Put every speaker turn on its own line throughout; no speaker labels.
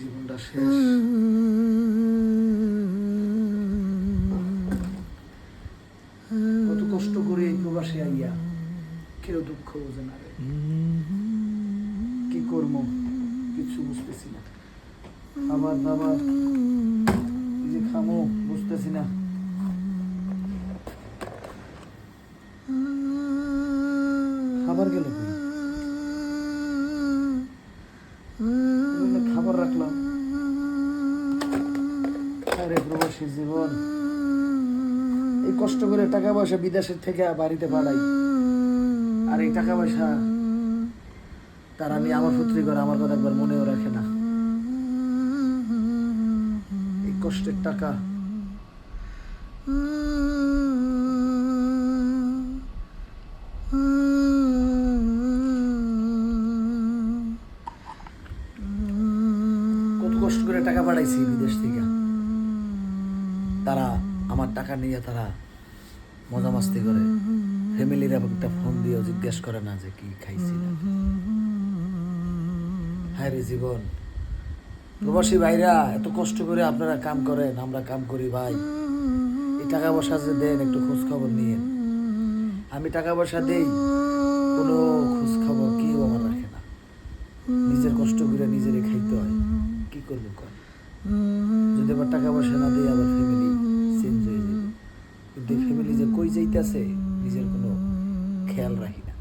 জীবনটা শেষ। কত কষ্ট করে এই প্রবাসে আইয়া কেউ দুঃখ বোঝে না রে। কি করব? কিছু বুঝতেছি না। বাবা এই যে খামো, বুঝতেছি না। খাবার গেল কই? এজন্য খাবার রাখলাম আরে প্রবাসী জীবন। এই কষ্ট করে টাকা পয়সা বিদেশের থেকে বাড়িতে পাঠাই। আর এই টাকা পয়সা তার আমি আমার পুত্রী করে আমার কথা একবার মনেও রাখে না। এই কষ্টের টাকা কষ্ট করে টাকা পাঠাইছি বিদেশ থেকে। তারা আমার টাকা নিয়ে তারা মজা মাস্তি করে। ফ্যামিলির একটা ফোন দিয়েও জিজ্ঞেস করে না যে কি খাইছি না। হায় রে জীবন। প্রবাসী ভাইরা এত কষ্ট করে আপনারা কাম করেন আমরা কাম করি ভাই। এই টাকা পয়সা যে দেন একটু খোঁজ খবর নিয়ে আমি টাকা পয়সা দেই কোনো খোঁজ খবর কেউ আমার রাখে না। নিজের কষ্ট করে নিজেরে খাইতে হয়। কি করব কর টাকা পয়সা না দিয়ে আবার ফ্যামিলি চেঞ্জ হয়ে যাবে কিন্তু ফ্যামিলি যে কই যাইতেছে, নিজের কোনো খেয়াল রাখি না।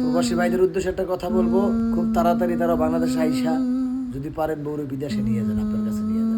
প্রবাসী ভাইদের উদ্দেশ্যে একটা কথা বলব, খুব তাড়াতাড়ি তারা বাংলাদেশে আইসা যদি পারেন বউরে বিদেশে নিয়ে যান, আপনার কাছে নিয়ে যান।